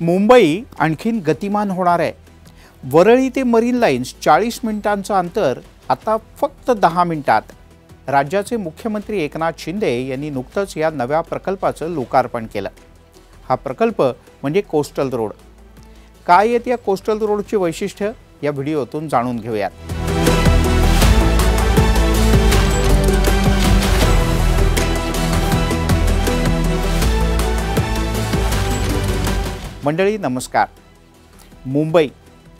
मुंबई आणखीन गतिमान होणार आहे. वरळी ते मरीन लाईन्स चाळीस मिनिटांचं अंतर आता फक्त दहा मिनिटात. राज्याचे मुख्यमंत्री एकनाथ शिंदे यांनी नुकतंच या नव्या प्रकल्पाचं लोकार्पण केलं. हा प्रकल्प म्हणजे कोस्टल रोड. काय आहेत या कोस्टल रोडची वैशिष्ट्य? या व्हिडिओतून जाणून घेऊयात. मंडळी नमस्कार. मुंबई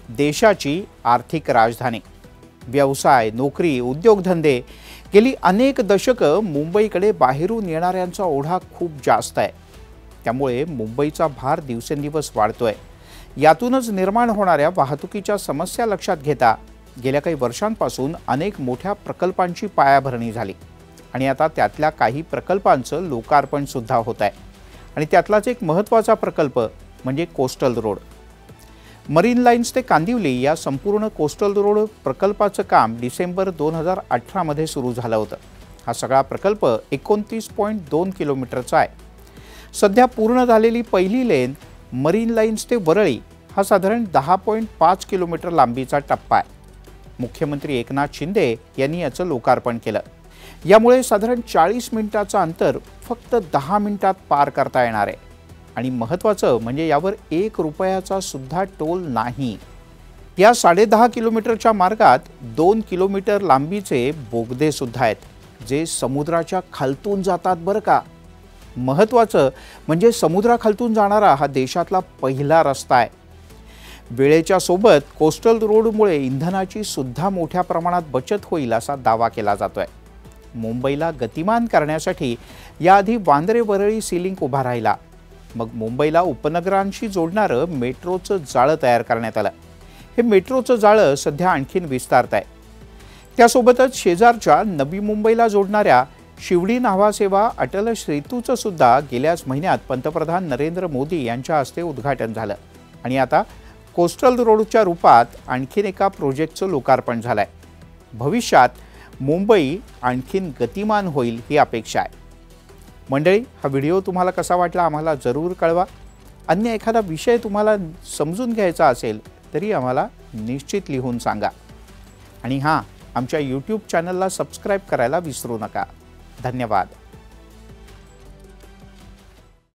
देशाची आर्थिक राजधानी. व्यवसाय नोकरी उद्योगधंदे गेली अनेक दशकं मुंबईकडे बाहेरून येणाऱ्यांचा ओढा खूप जास्त आहे. त्यामुळे मुंबईचा भार दिवसेंदिवस वाढतोय. यातूनच निर्माण होणाऱ्या वाहतुकीच्या समस्या लक्षात घेता गेल्या काही वर्षांपासून अनेक मोठ्या प्रकल्पांची पायाभरणी झाली. आणि आता त्यातल्या काही प्रकल्पांचं लोकार्पणसुद्धा होत आहे. आणि त्यातलाच एक महत्त्वाचा प्रकल्प म्हणजे कोस्टल रोड. मरीन लाईन्स ते कांदिवली या संपूर्ण कोस्टल रोड प्रकल्पाचं काम डिसेंबर दोन हजार अठरामध्ये सुरू झालं होतं. हा सगळा प्रकल्प एकोणतीस पॉईंट दोन किलोमीटरचा आहे. सध्या पूर्ण झालेली पहिली लेन मरीन लाईन्स ते वरळी हा साधारण दहा पॉईंट पाच किलोमीटर लांबीचा टप्पा आहे. मुख्यमंत्री एकनाथ शिंदे यांनी याचं लोकार्पण केलं. यामुळे साधारण चाळीस मिनिटाचं अंतर फक्त दहा मिनिटात पार करता येणार आहे. आणि महत्त्वाचं म्हणजे यावर एक रुपयाचा सुद्धा टोल नाही. या साडेदहा किलोमीटरच्या मार्गात दोन किलोमीटर लांबीचे बोगदे सुद्धा आहेत जे समुद्राच्या खालतून जातात बरं का. महत्त्वाचं म्हणजे समुद्राखालतून जाणारा हा देशातला पहिला रस्ता आहे. वेळेच्या सोबत कोस्टल रोडमुळे इंधनाची सुद्धा मोठ्या प्रमाणात बचत होईल असा दावा केला जातोय. मुंबईला गतिमान करण्यासाठी याआधी वांद्रे वरळी सिलिंक उभा राहिला. मग मुंबईला उपनगरांशी जोडणारं मेट्रोचं जाळं तयार करण्यात आलं. हे मेट्रोचं जाळं सध्या आणखीन विस्तारत आहे. त्यासोबतच शेजारच्या नवी मुंबईला जोडणाऱ्या शिवडी नावासेवा अटल सेतूचं सुद्धा गेल्याच महिन्यात पंतप्रधान नरेंद्र मोदी यांच्या हस्ते उद्घाटन झालं. आणि आता कोस्टल रोडच्या रूपात आणखीन एका प्रोजेक्टचं लोकार्पण झालं आहे भविष्यात मुंबई आणखीन गतिमान होईल ही अपेक्षा आहे. मंडळी हा व्हिडिओ तुम्हाला कसा वाटला आम्हाला जरूर कळवा. अन्य एखादा विषय तुम्हाला समजून घ्यायचा असेल तरी आम्हाला निश्चित लिहून सांगा. आणि हां आमच्या यूट्यूब चॅनलला सबस्क्राईब करायला विसरू नका. धन्यवाद.